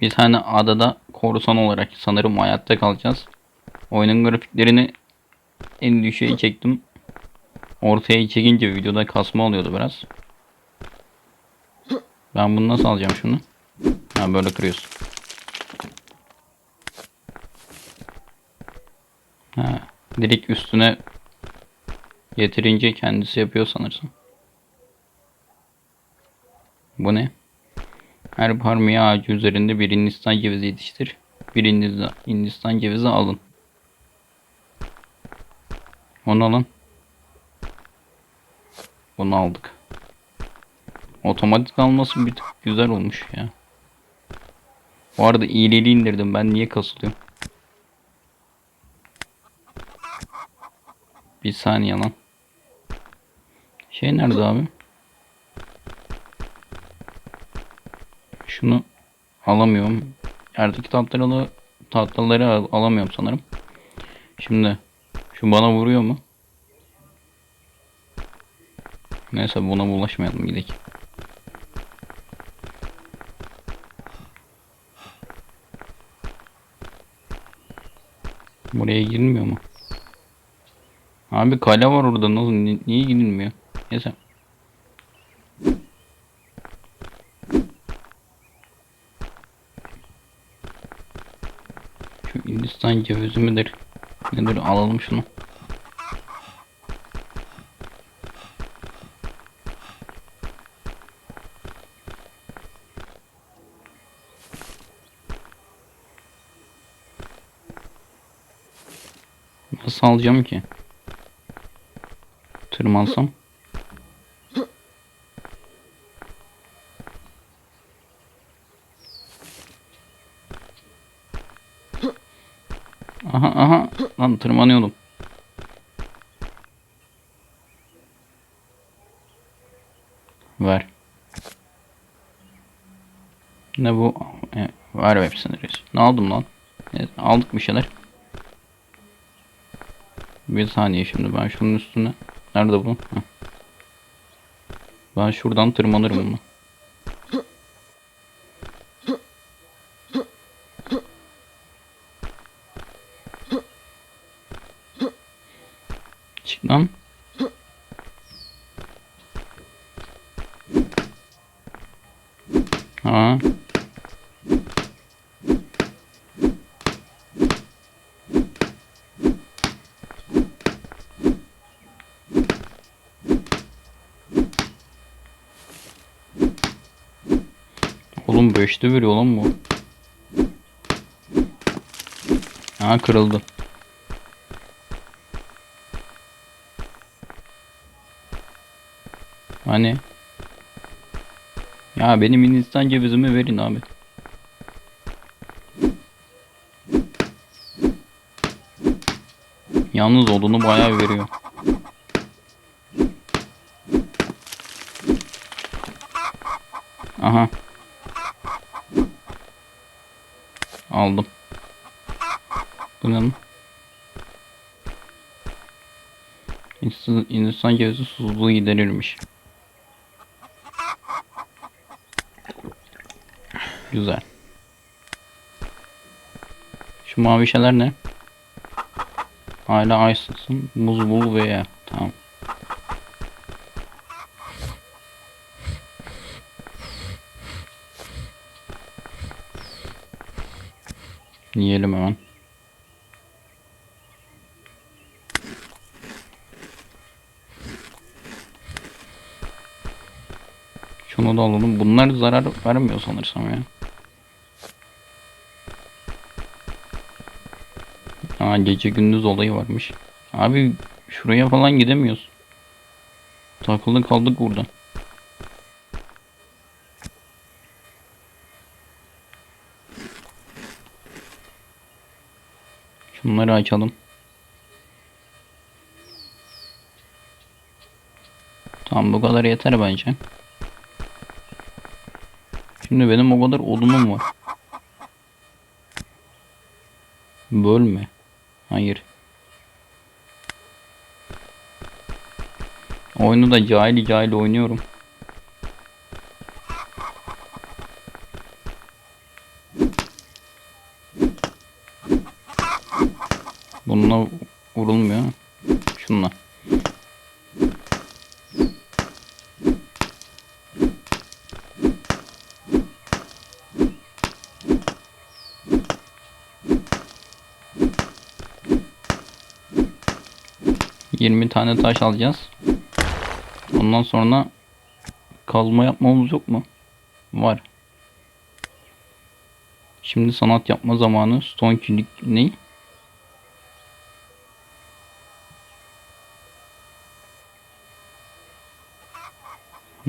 Bir tane adada korsan olarak sanırım hayatta kalacağız. Oyunun grafiklerini en düşüğe çektim. Ortaya çekince videoda kasma oluyordu biraz. Ben bunu nasıl alacağım şunu? Ha böyle kırıyorsun. Ha, direkt üstüne getirince kendisi yapıyor sanırsın. Bu ne? Her parmiye ağacı üzerinde bir Hindistan cevizi yetiştir. Bir Hindistan, Hindistan cevizi alın. Onu alın. Bunu aldık. Otomatik alması bir tık güzel olmuş ya. Bu arada iyiliği indirdim. Ben niye kasılıyorum? Bir saniye lan. Şey nerede abi? Şunu alamıyorum. Yerdeki tatlıları, tatlıları al- alamıyorum sanırım. Şimdi şu bana vuruyor mu? Neyse buna bulaşmayalım gidelim. Buraya girilmiyor mu? Abi kale var orada nasıl ni- niye gidilmiyor? Neyse. Hindistan cevizi midir? Nedir alalım şunu. Nasıl alacağım ki? Tırmansam. Aha aha lan tırmanıyordum. Ver. Ne bu? E, ver hepsini reis. Ne aldım lan? Evet, aldık bir şeyler. Bir saniye şimdi ben şunun üstüne. Nerede bu? Ben şuradan tırmanırım bunu. Lan. Ha. Oğlum beşte veriyor lan bu. Ha kırıldı. Hani? Ya benim Hindistan cevizimi verin abi. Yalnız odunu bayağı veriyor. Aha. Aldım. Bu ne lan? Hindistan, Hindistan cevizi susuzluğu giderirmiş. Güzel. Şu mavi şeyler ne? Hala açsın. Muz bul ve ye. Tamam. Yiyelim hemen. Şunu da alalım. Bunlar zarar vermiyor sanırsam ya. Gece gündüz olayı varmış. Abi şuraya falan gidemiyoruz. Takıldık kaldık burada. Şunları açalım. Tamam bu kadar yeter bence. Şimdi benim o kadar odunum var. Bölme. Hayır. Oyunu da cahil cahil oynuyorum. Bununla vurulmuyor. Şunla. 20 tane taş alacağız. Ondan sonra kazma yapmamız yok mu? Var. Şimdi sanat yapma zamanı. Stone kilik ne?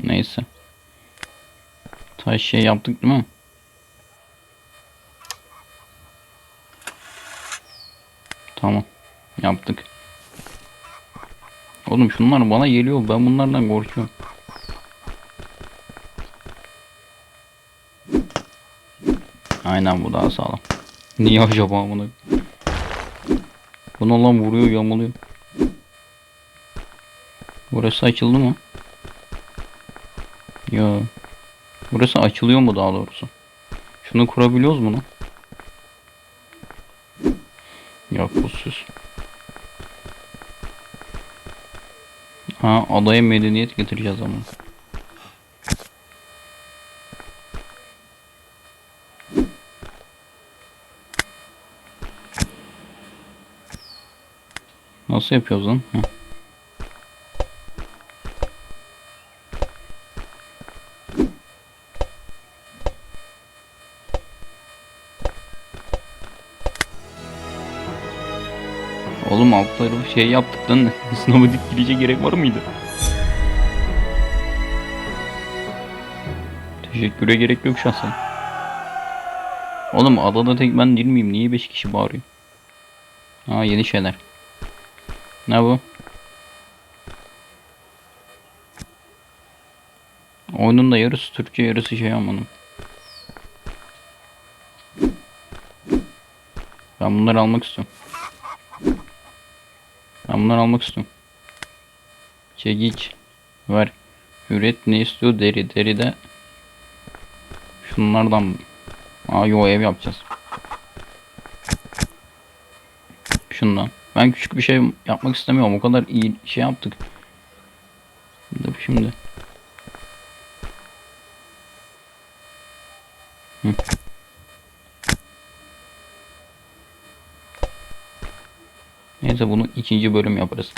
Neyse. Taş şey yaptık değil mi? Tamam. Yaptık. Oğlum şunlar bana geliyor. Ben bunlardan korkuyorum. Aynen bu daha sağlam. Niye acaba bunu? Bunu lan vuruyor yamuluyor. Burası açıldı mı? Ya. Burası açılıyor mu daha doğrusu? Şunu kurabiliyoruz mu lan? Yok bu süs. Ha adaya medeniyet getireceğiz ama. Nasıl yapıyoruz lan? Heh. Oğlum altları şey yaptık lan. Sınava dik girecek gerek var mıydı? Teşekküre gerek yok şahsen. Oğlum adada tek ben değil miyim? Niye 5 kişi bağırıyor? Aa yeni şeyler. Ne bu? Oyunun da yarısı Türkçe yarısı şey amanım. Ben bunları almak istiyorum. Ben bunları almak istiyorum. Çekiç. Ver. Üret ne istiyor? Deri. Deri de şunlardan. Aa yo ev yapacağız. Şundan. Ben küçük bir şey yapmak istemiyorum. O kadar iyi şey yaptık. Dur şimdi. Hı. Neyse bunu ikinci bölüm yaparız.